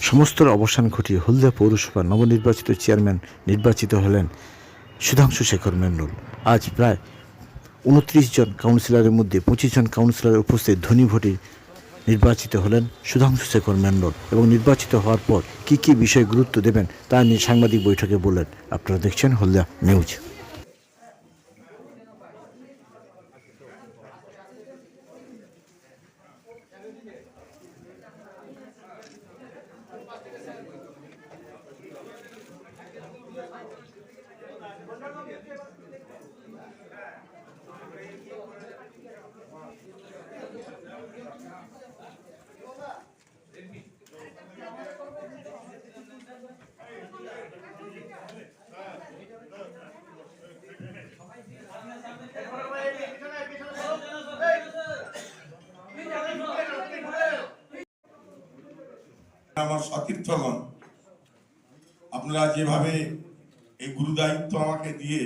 সমস্তর অবসান ঘটিয়ে হলদিয়া পৌরসভার নবনির্বাচিত চেয়ারম্যান নির্বাচিত হলেন সুধাংশু শেখর মেন্ডল আজ প্রায় উনত্রিশ জন কাউন্সিলরের মধ্যে পঁচিশ জন কাউন্সিলরের উপস্থিত ধনী ভোটে নির্বাচিত হলেন সুধাংশু শেখর মেন্ডল এবং নির্বাচিত হওয়ার পর কী কী বিষয়ে গুরুত্ব দেবেন তা নিয়ে সাংবাদিক বৈঠকে বললেন। আপনারা দেখছেন হলদিয়া নিউজ। আমার সতীর্থগণ, আপনারা যেভাবে এই গুরুদায়িত্ব আমাকে দিয়ে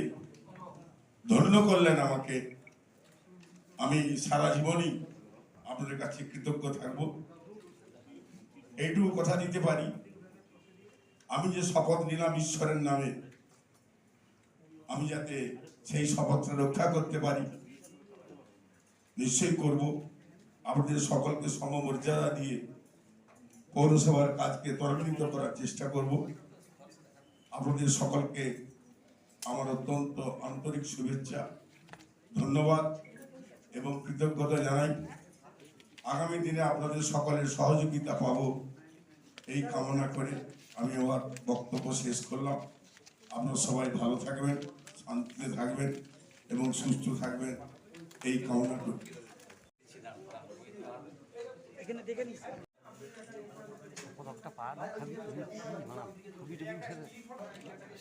ধন্য করলেন আমাকে, আমি সারা জীবনই আপনাদের কাছে কৃতজ্ঞ থাকব। এইটুকু কথা দিতে পারি, আমি যে শপথ নিলাম ঈশ্বরের নামে, আমি যাতে সেই শপথটা রক্ষা করতে পারি, নিশ্চয়ই করব। আপনাদের সকলকে সমমর্যাদা দিয়ে পৌরসভার কাজকে ত্বরান্বিত করার চেষ্টা করব। আপনাদের সকলকে আমার অত্যন্ত আন্তরিক শুভেচ্ছা, ধন্যবাদ এবং কৃতজ্ঞতা জানাই। আগামী দিনে আপনাদের সকলের সহযোগিতা পাব এই কামনা করে আমি আমার বক্তব্য শেষ করলাম। আপনারা সবাই ভালো থাকবেন, শান্তিতে থাকবেন এবং সুস্থ থাকবেন এই কামনা করি। পদকটা পা না খাবি তুমি বানাও ছবি টবি উঠে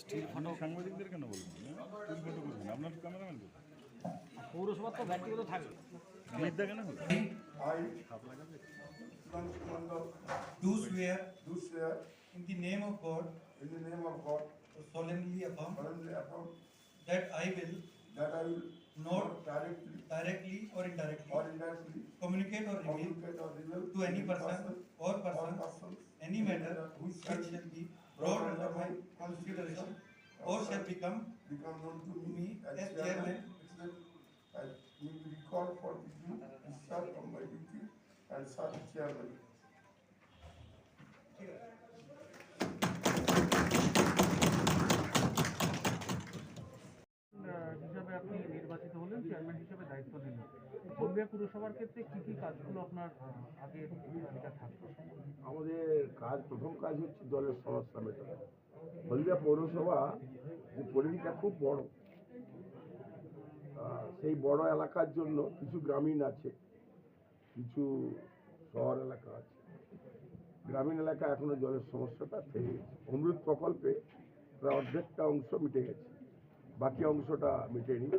স্টিল ফটো সাংবাদিকদের কেন বলবেন তুমি ফটো করবেন আপনার ক্যামেরাম্যান কোথায় পৌরসভার তো ব্যক্তিগত থাকবে বিদ্যা কেন হলো I, Sudhanshu Mandal, do swear do swear in the name of God in the name of God solemnly affirm solemnly affirm that I will that I will not directly directly or indirectly or indirectly communicate or reveal communicate or reveal to any person or or persons persons any matter which shall be brought under my consideration or shall become become known to me me as as chairman. chairman. I will be called for the due discharge of my duty and such chairman. হিসাবে আপনি নির্বাচিত হলেন chairman হিসেবে দায়িত্ব নিলেন হলদিয়া পুরসভার ক্ষেত্রে কি কি কাজগুলো আপনার আগে তালিকা থাকতো? আমাদের কাজ, প্রথম কাজ হচ্ছে জলের সমস্যা মেটানো। হলদিয়া পৌরসভা যে পরিধিটা খুব বড় সেই বড় এলাকার জন্য কিছু গ্রামীণ আছে, কিছু শহর এলাকা আছে। গ্রামীণ এলাকা এখনও জলের সমস্যাটা থেকে গেছে। অমৃত প্রকল্পে প্রায় অর্ধেকটা অংশ মিটে গেছে, বাকি অংশটা মিটেনি।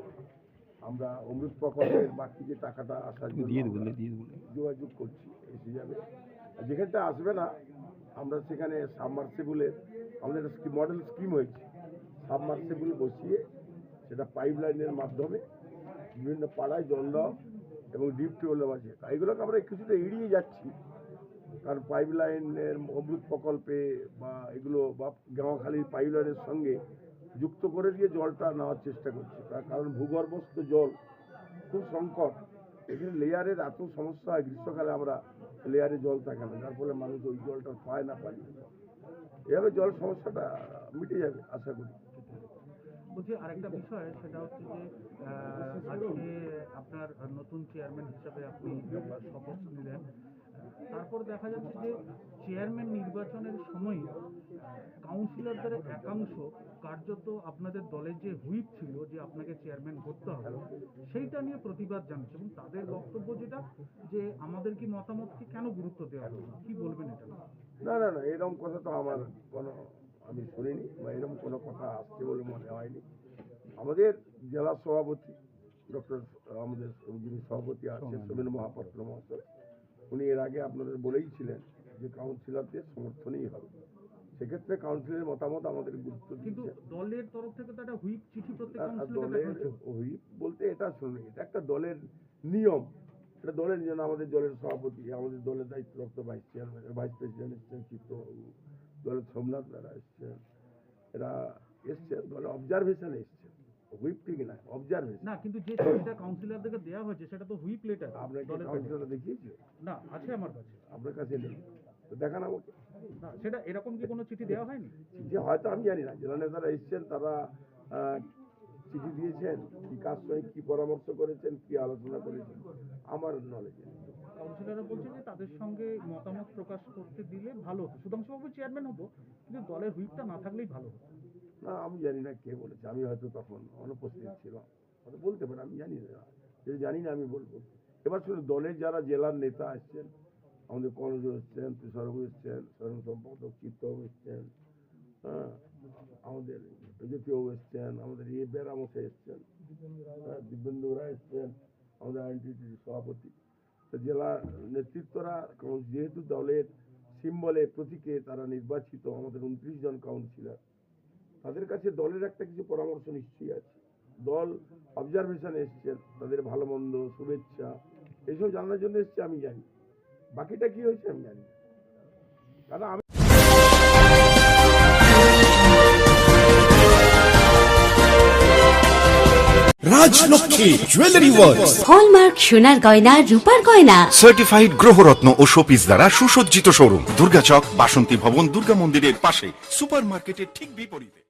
আমরা অমৃত প্রকল্পের বাকি যে টাকাটা আসার জন্য যোগাযোগ করছি এসে যাবে। আর যেখানটা আসবে না আমরা সেখানে সাবমার্সিবলের আমাদের একটা মডেল স্কিম হয়েছে। সাবমার্সিবল বসিয়ে সেটা পাইপ লাইনের মাধ্যমে বিভিন্ন পাড়ায় জল দেওয়া এবং ডিপ টিউবওয়েলের মাঝে এগুলোকে আমরা কিছুটা এড়িয়ে যাচ্ছি। কারণ পাইপ লাইনের অমৃত প্রকল্পে বা এগুলো বা গাঁওখালির পাইপ লাইনের সঙ্গে যুক্ত করে দিয়ে জলটা নেওয়ার চেষ্টা করছে। তার কারণ ভূগর্ভস্থ জল খুব সংকট। এখানে লেয়ারের এত সমস্যা হয়, গ্রীষ্মকালে আমরা লেয়ারে জল থাকে না। যার ফলে মানুষ ওই জলটা পায় না, পায় এভাবে জল সমস্যাটা মিটে যাবে, আশা করি। বলছি, আরেকটা বিষয়, সেটা হচ্ছে যে আজকে আপনার নতুন চেয়ারম্যান হিসাবে আপনি শপথ নিলেন। তারপর দেখা যাচ্ছে যে চেয়ারম্যান নির্বাচনের সময় কাউন্সিলরদের একাংশ কার্যত আপনাদের দলের যে হুইপ ছিল যে আপনাকে চেয়ারম্যান করতে হবে সেইটা নিয়ে প্রতিবাদ জানাচ্ছে এবং তাদের বক্তব্য যেটা যে আমাদের কি মতামতকে কেন গুরুত্ব দেওয়া হবে কি বলবেন এটা না না না এরকম কথা তো আমার কোনো আমি শুনিনি বা এরকম কোনো কথা আসছে বলে মনে হয়নি। আমাদের জেলা সভাপতি ডক্টর আমাদের যিনি সভাপতি আছেন সোমেন মহাপাত্র মহাশয় উনি এর আগে আপনাদের বলেই ছিলেন যে কাউন্সিলরদের সমর্থনই হবে। সেক্ষেত্রে কাউন্সিলের মতামত আমাদের গুরুত্ব কিন্তু দলের তরফ থেকে তো একটা হুইপ চিঠি প্রত্যেক দলের হুইপ বলতে এটা শুনুন এটা একটা দলের নিয়ম। এটা দলের জন্য আমাদের দলের সভাপতি আমাদের দলের দায়িত্বরত ভাইস চেয়ারম্যান ভাইস প্রেসিডেন্ট এসছেন চিত্তবাবু দলের সোমনাথ বেড়া এসছেন এরা এসছেন দলের অবজারভেশনে এসছেন। হুইপ ঠিক না অবজারভেশন না কিন্তু যে চিঠিটা কাউন্সিলরদেরকে দেওয়া হয়েছে সেটা তো হুইপ লেটার আপনাকে দলের কাছে। দেখিয়েছে? না আছে আমার কাছে। আপনার কাছে নেই? তো দেখান আমাকে সেটা এরকম কি কোনো চিঠি দেওয়া হয়নি? যে হয়তো আমি জানি না। জেলা নেতারা এসছেন তারা চিঠি দিয়েছেন কি কার সঙ্গে কি পরামর্শ করেছেন কি আলোচনা করেছেন আমার নলেজে কাউন্সিলররা বলছে যে তাদের সঙ্গে মতামত প্রকাশ করতে দিলে ভালো হতো। সুধাংশুবাবু চেয়ারম্যান হতো কিন্তু দলের হুইপটা না থাকলেই ভালো হতো। না আমি জানি না কে বলেছে। আমি হয়তো তখন অনুপস্থিত ছিলাম। হয়তো বলতে পারে আমি জানি না। যদি জানি না আমি বলব। এবার শুধু দলের যারা জেলার নেতা আসছেন আমাদের কনজ এসছেন তুষারবাবু এসছেন স্বয়ং সম্পাদক চিত্তবাবু এসছেন হ্যাঁ আমাদের বিজেপিবাবু এসছেন আমাদের ইয়ে বেরামশে এসছেন হ্যাঁ দিব্যেন্দু রায় এসছেন আমাদের আইনটিটির সভাপতি জেলা নেতৃত্বরা যেহেতু দলের সিম্বলে প্রতীকে তারা নির্বাচিত আমাদের উনত্রিশ জন কাউন্সিলর তাদের কাছে দলের একটা কিছু পরামর্শ নিশ্চয়ই আছে দল অবজারভেশন এসছেন তাদের ভালো মন্দ শুভেচ্ছা এইসব জানার জন্য এসছে আমি জানি বাকিটা কি হয়েছে আমি জানি কারণ আমি রাজলক্ষ্মী জুয়েলারি ওয়ার্ল্ড হলমার্ক সোনার গয়না রূপার গয়না। সার্টিফাইড গ্রহরত্ন ও শোপিস দ্বারা সুসজ্জিত শোরুম। দুর্গাচক বাসন্তী ভবন দুর্গা মন্দিরের পাশে সুপার মার্কেটের ঠিক বিপরীতে।